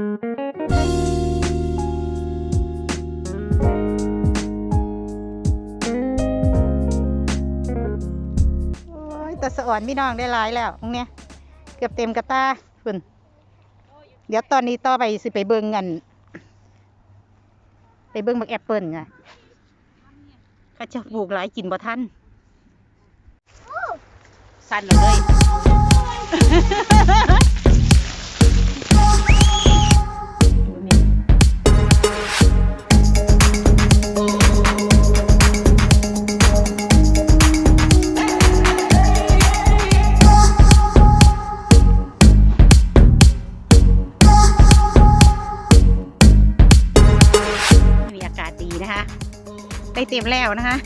โอ้ยแต่สะอ่อนพี่น้องได้หลายแล้วตรงเนี้ยเกือบเต็มกระตาคุณเดี๋ยวตอนนี้ต่อไปสิไปเบิ่งกัน ไปเบิ่งบักแอปเปิลไงเขาจะปลูกหลายกินบ่ทันสั่นเลย นะคะได้เต็มแล้วนะคะ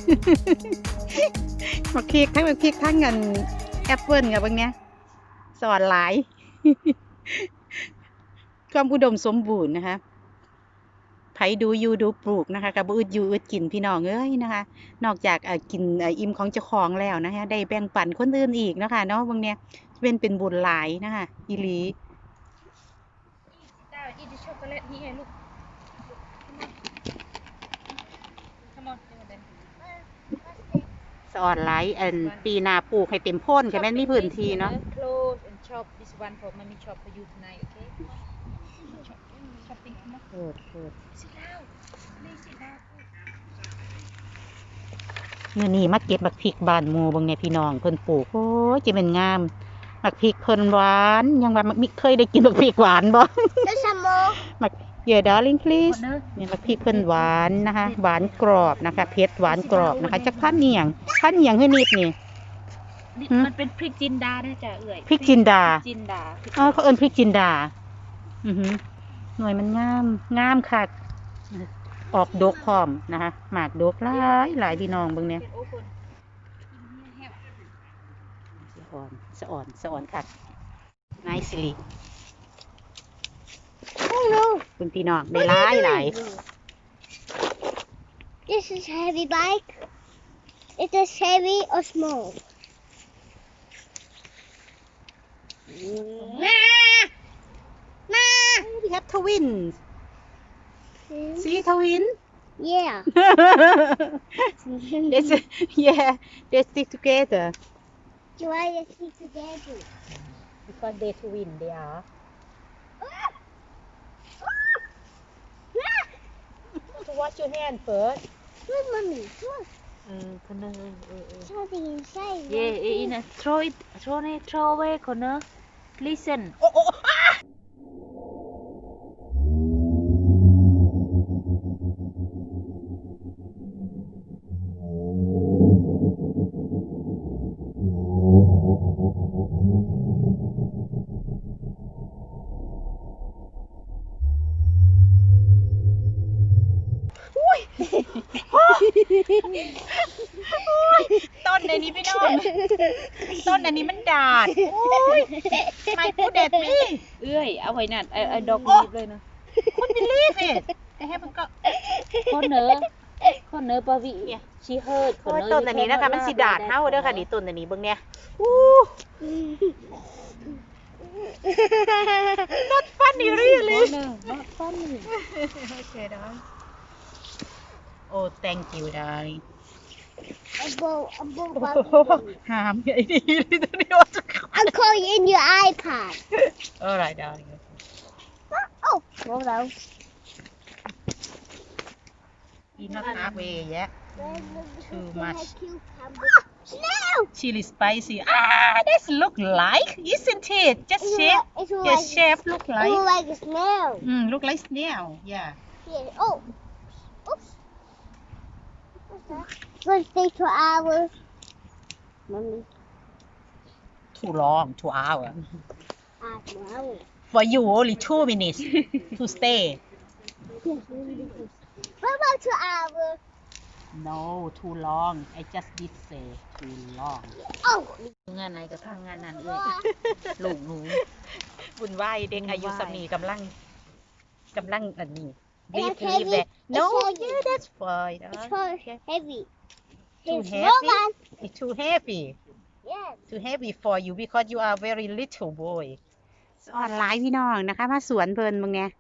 มาพริกทั้งมาพริกทั้งเงินแอปเปิลกับบางเนี้ยสอนหลาย ความอุดมสมบูรณ์นะคะไผดูยูดูปลูกนะคะกับอืดอยู่อืดกินพี่น้องเอ้ยนะคะ นอกจากอ่อกินอ่ออิ่มของเจ้าของแล้วนะคะได้แบ่งปันคนอื่นอีกนะคะเนาะบางเนี้ยเป็นเป็นบุญหลายนะคะอีลี Dad, eat the chocolate here, look. สอนหลายอันปีหนาปลูกให้เต็มโพ้นแค่แม่นมีพื้นที่เนาะ Close and chop this one for mommy chop for you tonight, okay? Chop, chopping, come on. เกิดเกิด Sit down. Please sit down. มื่อนี้มาเก็บบักพริกบานหมูเบางเนี่ยพี่น้องเพิ่นปลูกโอ้ยจะเป็นงาม บักพริกเพิ่นหวาน ยังว่ามิเคยได้กินบักพริกหวานบ่ There's some more. มักเย darling please What, no? เนี่ยบักพริกเพิ่นหวานนะคะ หวานกรอบนะคะเผ็ดหวานกรอบนะคะจักพันเนียงพันเนียงให้นิดนี่ นี่หืมมันเป็นพริกจินดานะจ๊ะเอ่ยพริกจินดา พริกจินดาพริกอ๋อเขาเอิ้นพริกจินดา อือหือหน่วยมันงามงามคักออกดกพร้อมนะคะหมากดกหลายหลายพี่น้องเบิ่งเนี่ย เป็นโอ้คน สะอ่อนสะอ่อนสะอ่อนค่ะนายสิริ Oh no. คุณพี่น้องได้หลายหลาย This is heavy bike. Is this heavy or small? Ma! Ma! we have twins see twin Yeah. That's yeah they stick together Do I just need to get you? because they twin they are to wash your hand first Look, mommy. Look. เออคนนึงเออเออเออ Something inside. เย่เออินะ throw it throw it throw away คนนึง listen โอ้โต้นในนี้พี่น้องต้นอันนี้มันดาดโอ้ยไม่พูดเด็ดพี่เอ้ยเอาไว้นั่นไอ้ไอ้ดอกโอ้ลีบเลยนะคุณ believe it แต่ให้มันก็คนเนอคนเนอปาวิเนี่ยชีเฮิร์ดโอ้ยต้นอันนี้นะคะมันสิดาดเฮาเด้อค่ะนี่ต้นอันนี้เบิ่งเนี่ยอู้ not funny คน really เนอ not funny okay darling oh thank you darling A bow, a bow, Bobby. หามใหญ่ดีเ Oh, thank you, darling. Above, above, above. I'm calling in your iPad. All right, darling. Oh, roll down. You're not halfway yet. Too much. Ah, no! Chili spicy. Ah, this look like, isn't it? Just it's shape. Like, your like, shape look like. Look like snail. Mm, look like snail. Yeah. yeah. Oh. Oops. What's that? Let's stay two hours. Mommy. too long two hour Ah, two hours. for you only two minutes to stay Yes, really good. What about two hours? no too long I just did say too long Oh. งานไหนก็ทำงานนั้นเอ้ยลูกหนูบุญไหวายเด็กอายุสมีกำลังกำลังอันนี้ It's leave heavy. leave that no It's heavy. yeah that's fine It's huh? so heavy. Too It's heavy? more than- it's too heavy Yes. too heavy for you because you are very little boy สอนหลายพี่น้องนะคะมาสวนเพิ่นมึงเนี่ย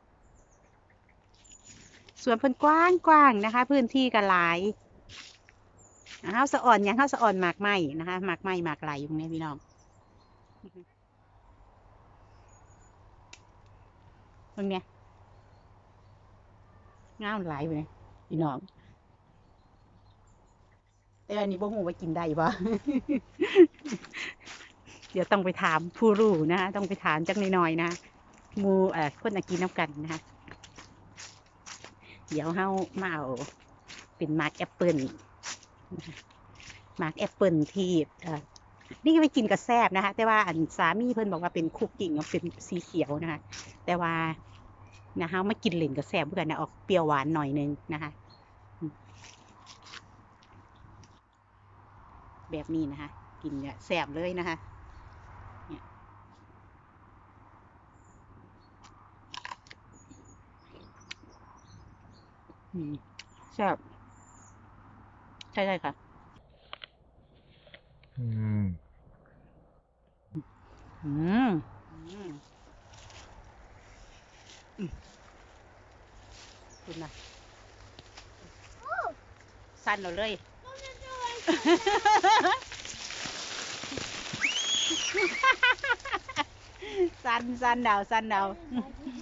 สวนเพิ่นกว้างกว้างนะคะ พื้นที่ก็หลายอ่าเฮาสะอ่อนหยังเฮาสะอ่อนหมากไม้นะคะหมากไม้หมากไหลอยู่เนี่ยพี่น้องเบิ่งเนี่ย งามหลายอยู่เนี่ยพี่น้อง แต่อันนี้บ่ฮู้ว่ากินได้บ่เดี๋ยวต้องไปถามผู้รู้นะคะต้องไปถามจักน่อยๆนะมูเอ่อคนอากินน้ำกันนะคะเดี๋ยวเฮามาเอาเป็นมาร์กแอปเปิลมาร์กแอปเปิลที่เอ่อนี่ไปกินกับแซบนะคะ แต่ว่าอันสามีเพิ่นบอกว่าเป็นคุกกิ้งเป็นสีเขียวนะคะ แต่ว่า นะฮะมากินเหล่นกับแซบเพื่อนนะออกเปรี้ยวหวานหน่อยนึงนะคะอืมแบบนี้นะคะ กินเนี่ยแซบเลยนะคะเนี่ยอืมแซ่บใช่ใช่ค่ะ อืม อืมอืมอืม คุณนะสั้นเราเลยสั้นสั้นดาวสั้นดาว Like